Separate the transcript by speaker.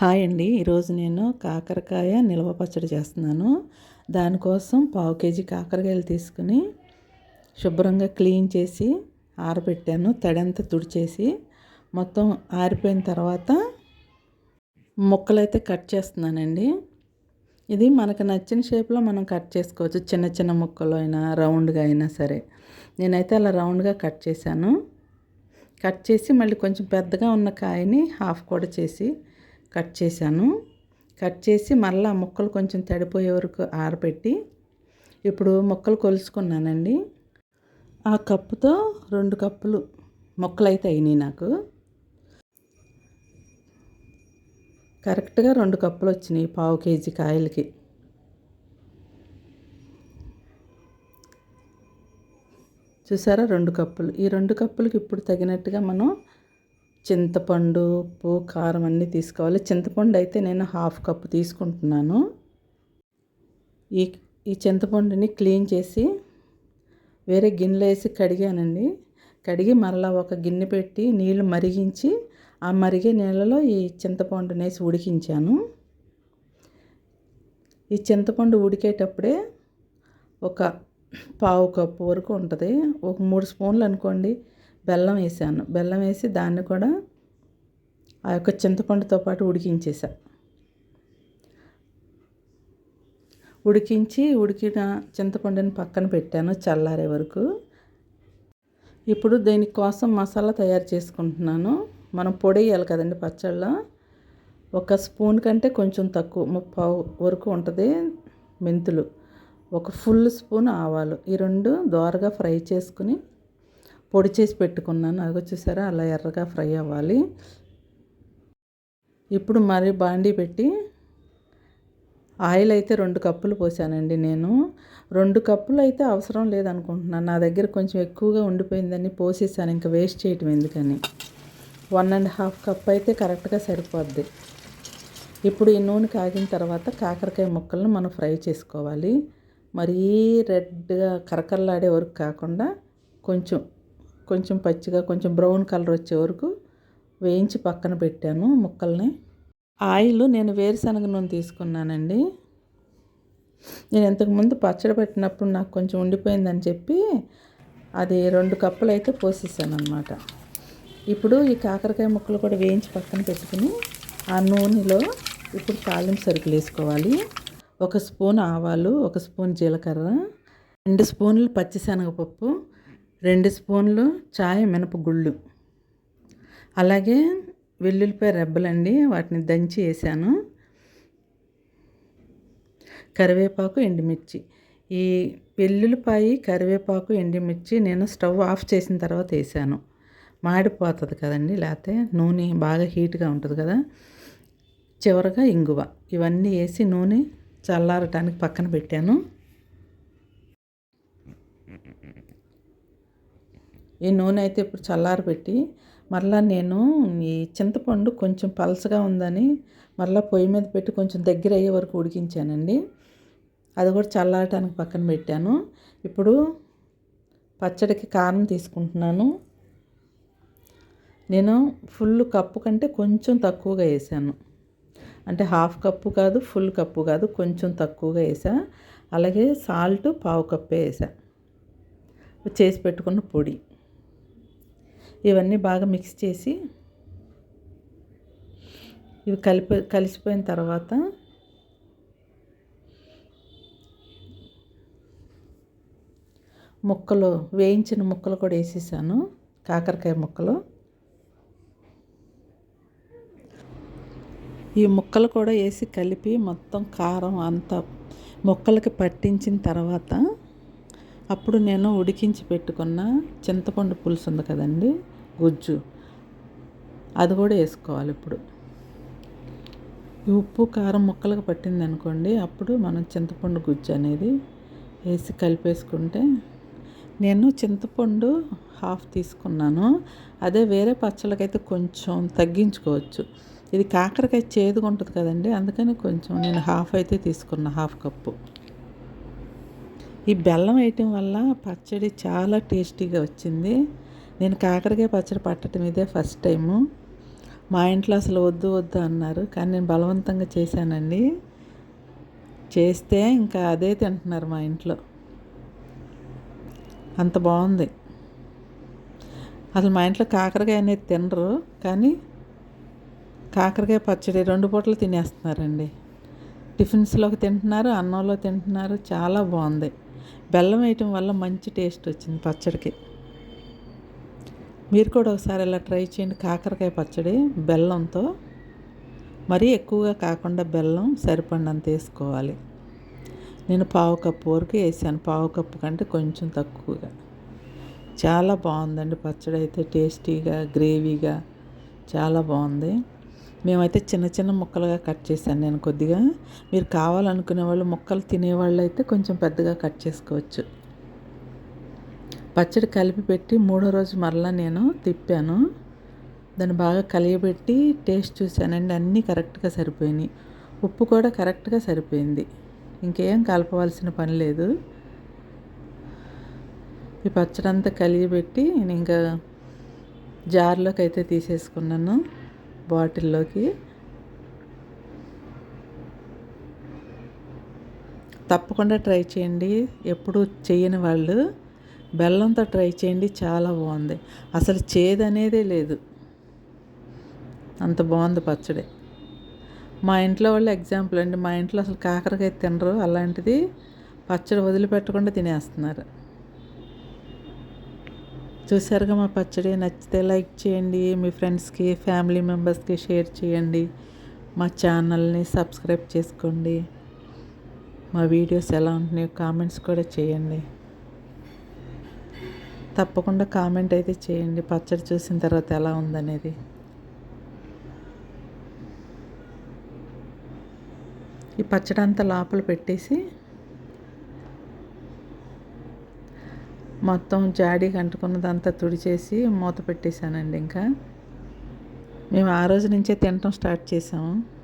Speaker 1: Hi అండి. ఈరోజు నేను కాకరకాయ నిల్వ పచ్చడి చేస్తున్నాను. దానికోసం పావు కేజీ కాకరకాయలు తీసుకుని శుభ్రంగా క్లీన్ చేసి ఆరబెట్టాను. తడంతా తుడిచేసి మొత్తం ఆరిపోయిన తర్వాత ముక్కలైతే కట్ చేస్తున్నానండి. ఇది మనకు నచ్చిన షేప్లో మనం కట్ చేసుకోవచ్చు. చిన్న చిన్న ముక్కలు అయినా రౌండ్గా అయినా సరే. నేనైతే అలా రౌండ్గా కట్ చేశాను. కట్ చేసి మళ్ళీ కొంచెం పెద్దగా ఉన్న కాయని హాఫ్ కూడా చేసి కట్ చేశాను. కట్ చేసి మళ్ళీ ముక్కలు కొంచెం తడిపోయే వరకు ఆరబెట్టి ఇప్పుడు ముక్కలు కొలుచుకున్నానండి ఆ కప్పుతో రెండు కప్పులు ముక్కలు అయితే అయినాయి నాకు. కరెక్ట్గా రెండు కప్పులు వచ్చినాయి పావు కేజీ కాయలకి. చూసారా రెండు కప్పులు? ఈ రెండు కప్పులకి ఇప్పుడు తగినట్టుగా మనం చింతపండు ఉప్పు కారం అన్నీ తీసుకోవాలి. చింతపండు అయితే నేను హాఫ్ కప్ తీసుకుంటున్నాను. ఈ ఈ చింతపండుని క్లీన్ చేసి వేరే గిన్నెలో వేసి కడిగానండి. కడిగి మరలా ఒక గిన్నె పెట్టి నీళ్ళు మరిగించి ఆ మరిగే నీళ్ళలో ఈ చింతపండుని వేసి ఉడికించాను. ఈ చింతపండు ఉడికేటప్పుడే ఒక పావు కప్పు వరకు ఉంటుంది. ఒక మూడు స్పూన్లు అనుకోండి. బెల్లం వేసాను. బెల్లం వేసి దాన్ని కూడా ఆ యొక్క చింతపండుతో పాటు ఉడికించేసా. ఉడికించి ఉడికిన చింతపండుని పక్కన పెట్టాను చల్లారే వరకు. ఇప్పుడు దీనికోసం మసాలా తయారు చేసుకుంటున్నాను. మనం పొడి వేయాలి కదండి పచ్చళ్ళ. ఒక స్పూన్ కంటే కొంచెం తక్కువ ముప్పావు వరకు ఉంటుంది మెంతులు. ఒక ఫుల్ స్పూన్ ఆవాలు. ఈ రెండు దోరగా ఫ్రై చేసుకుని పొడి చేసి పెట్టుకున్నాను. అది చూసారా అలా ఎర్రగా ఫ్రై అవ్వాలి. ఇప్పుడు మరి బాండీ పెట్టి ఆయిల్ అయితే రెండు కప్పులు పోసానండి నేను. రెండు కప్పులు అయితే అవసరం లేదనుకుంటున్నాను. నా దగ్గర కొంచెం ఎక్కువగా ఉండిపోయిందని పోసేసాను ఇంకా వేస్ట్ చేయటం ఎందుకని. వన్ అండ్ హాఫ్ కప్ అయితే కరెక్ట్గా సరిపోద్ది. ఇప్పుడు ఈ నూనె కాగిన తర్వాత కాకరకాయ ముక్కలను మనం ఫ్రై చేసుకోవాలి. మరీ రెడ్గా కరకరలాడే వరకు కాకుండా కొంచెం కొంచెం పచ్చిగా కొంచెం బ్రౌన్ కలర్ వచ్చే వరకు వేయించి పక్కన పెట్టాను ముక్కల్ని. ఆయిల్ నేను వేరుశనగ నూనె తీసుకున్నానండి. నేను ఇంతకుముందు పచ్చడి పెట్టినప్పుడు నాకు కొంచెం ఉండిపోయిందని చెప్పి అది రెండు కప్పులు అయితే పోసేసాను అనమాట ఇప్పుడు ఈ కాకరకాయ ముక్కలు కూడా వేయించి పక్కన పెట్టుకుని ఆ నూనెలో ఇప్పుడు తాలింపు సరుకులు వేసుకోవాలి. ఒక స్పూన్ ఆవాలు ఒక స్పూన్ జీలకర్ర రెండు స్పూన్లు పచ్చిశనగపప్పు రెండు స్పూన్లు చాయ్ మినపగుళ్ళు. అలాగే వెల్లుల్లిపాయ రెబ్బలండి వాటిని దంచి వేసాను. కరివేపాకు ఎండుమిర్చి. ఈ వెల్లుల్లిపాయ కరివేపాకు ఎండుమిర్చి నేను స్టవ్ ఆఫ్ చేసిన తర్వాత వేసాను. మాడిపోతుంది కదండి లేకపోతే నూనె బాగా హీట్గా ఉంటుంది కదా. చివరగా ఇంగువ. ఇవన్నీ వేసి నూనె చల్లారటానికి పక్కన పెట్టాను. ఈ నూనె అయితే ఇప్పుడు చల్లారబెట్టి మరలా నేను ఈ చింతపండు కొంచెం పలసగా ఉందని మరలా పొయ్యి మీద పెట్టి కొంచెం దగ్గర అయ్యే వరకు ఉడికించానండి. అది కూడా చల్లారటానికి పక్కన పెట్టాను. ఇప్పుడు పచ్చడికి కారం తీసుకుంటున్నాను. నేను ఫుల్ కప్పు కంటే కొంచెం తక్కువగా వేసాను. అంటే హాఫ్ కప్పు కాదు ఫుల్ కప్పు కాదు కొంచెం తక్కువగా వేసా. అలాగే సాల్ట్ పావు కప్పే వేసా. చేసి పెట్టుకున్న పొడి. ఇవన్నీ బాగా మిక్స్ చేసి ఇవి కలిపి కలిసిపోయిన తర్వాత ముక్కలు వేయించిన ముక్కలు కూడా వేసేసాను కాకరకాయ ముక్కలు. ఈ ముక్కలు కూడా వేసి కలిపి మొత్తం కారం అంతా ముక్కలకి పట్టించిన తర్వాత అప్పుడు నేను ఉడికించి పెట్టుకున్న చింతపండు పులుసు ఉంది కదండి గుజ్జు. అది కూడా వేసుకోవాలి ఇప్పుడు. ఉప్పు కారం ముక్కలకు పట్టింది అనుకోండి అప్పుడు మనం చింతపండు గుజ్జు అనేది వేసి కలిపేసుకుంటే నేను చింతపండు హాఫ్ తీసుకున్నాను. అదే వేరే పచ్చళ్ళకైతే కొంచెం తగ్గించుకోవచ్చు. ఇది కాకరకాయ చేదుగా ఉంటుంది కదండి అందుకని కొంచెం నేను హాఫ్ అయితే తీసుకున్నా హాఫ్ కప్పు. ఈ బెల్లం వేయటం వల్ల పచ్చడి చాలా టేస్టీగా వచ్చింది. నేను కాకరకాయ పచ్చడి పట్టడం ఇదే ఫస్ట్ టైము. మా ఇంట్లో అసలు వద్దు వద్దు అన్నారు. కానీ నేను బలవంతంగా చేశానండి. కానీ నేను బలవంతంగా చేశానండి చేస్తే ఇంకా అదే తింటున్నారు మా ఇంట్లో. అంత బాగుంది. అసలు మా ఇంట్లో కాకరకాయ అనేది తినరు. కానీ కాకరకాయ పచ్చడి రెండు పూటలు తినేస్తున్నారండి. టిఫిన్స్లోకి తింటున్నారు అన్నంలో తింటున్నారు. చాలా బాగుంది. బెల్లం వేయటం వల్ల మంచి టేస్ట్ వచ్చింది పచ్చడికి. మీరు కూడా ఒకసారి ఇలా ట్రై చేయండి. కాకరకాయ పచ్చడి బెల్లంతో. మరీ ఎక్కువగా కాకుండా బెల్లం సరిపడినంత వేసుకోవాలి. నేను పావు కప్పు వరకు వేసాను. పావు కప్పు కంటే కొంచెం తక్కువగా. చాలా బాగుందండి పచ్చడి అయితే. టేస్టీగా గ్రేవీగా. చాలా బాగుంది. మేమైతే చిన్న చిన్న ముక్కలుగా కట్ చేశాను నేను కొద్దిగా. మీరు కావాలనుకునే వాళ్ళు ముక్కలు తినేవాళ్ళు అయితే కొంచెం పెద్దగా కట్ చేసుకోవచ్చు. పచ్చడి కలిపి పెట్టి మూడో రోజు మరలా నేను తిప్పాను. దాన్ని బాగా కలియబెట్టి టేస్ట్ చూశానండి అన్నీ కరెక్ట్గా సరిపోయినాయి. ఉప్పు కూడా కరెక్ట్గా సరిపోయింది. ఇంకేం కలపవలసిన పని లేదు. ఈ పచ్చడి అంతా కలియబెట్టి నేను ఇంకా జార్లోకి అయితే తీసేసుకున్నాను. బాటిల్లోకి తప్పకుండా ట్రై చేయండి. ఎప్పుడు చేయని వాళ్ళు బెల్లంతో ట్రై చేయండి. చాలా బాగుంది. అసలు చేదు అనేదే లేదు. అంత బాగుంది పచ్చడి. మా ఇంట్లో వాళ్ళు ఎగ్జాంపుల్ అండి. మా ఇంట్లో అసలు కాకరకాయ తినరు. అలాంటిది పచ్చడి వదిలిపెట్టకుండా తినేస్తున్నారు. చూసారుగా మా పచ్చడి నచ్చితే లైక్ చేయండి మీ ఫ్రెండ్స్కి ఫ్యామిలీ మెంబర్స్కి షేర్ చేయండి మా ఛానల్ని సబ్స్క్రైబ్ చేసుకోండి. మా వీడియోస్ ఎలా ఉంటున్నాయో కామెంట్స్ కూడా చేయండి. తప్పకుండా కామెంట్ అయితే చేయండి పచ్చడి చూసిన తర్వాత ఎలా ఉందనేది. ఈ పచ్చడి అంతా లోపల పెట్టేసి మొత్తం జాడీకి అంటుకున్నదంతా తుడిచేసి మూత పెట్టేశానండి ఇంకా. మేము ఆ రోజు నుంచే తినటం స్టార్ట్ చేసాము.